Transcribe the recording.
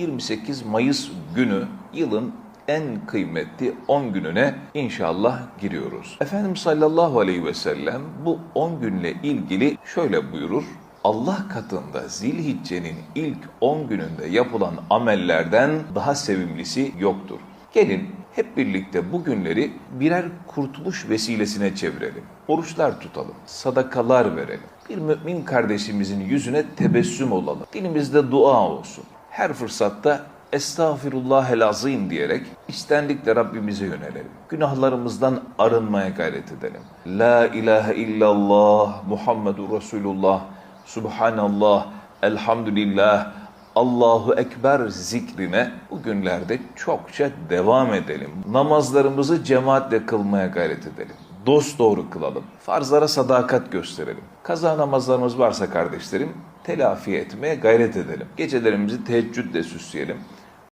28 Mayıs günü yılın en kıymetli 10 gününe inşallah giriyoruz. Efendimiz sallallahu aleyhi ve sellem bu 10 günle ilgili şöyle buyurur. Allah katında Zilhicce'nin ilk 10 gününde yapılan amellerden daha sevimlisi yoktur. Gelin hep birlikte bu günleri birer kurtuluş vesilesine çevirelim. Oruçlar tutalım, sadakalar verelim. Bir mümin kardeşimizin yüzüne tebessüm olalım. Dilimizde dua olsun. Her fırsatta Estağfirullahel azim diyerek istendikle Rabbimize yönelelim. Günahlarımızdan arınmaya gayret edelim. La ilahe illallah Muhammedur Resulullah Subhanallah Elhamdülillah Allahu Ekber zikrine bu günlerde çokça devam edelim. Namazlarımızı cemaatle kılmaya gayret edelim. Dost doğru kılalım. Farzlara sadakat gösterelim. Kaza namazlarımız varsa kardeşlerim telafi etmeye gayret edelim. Gecelerimizi teheccüdle süsleyelim.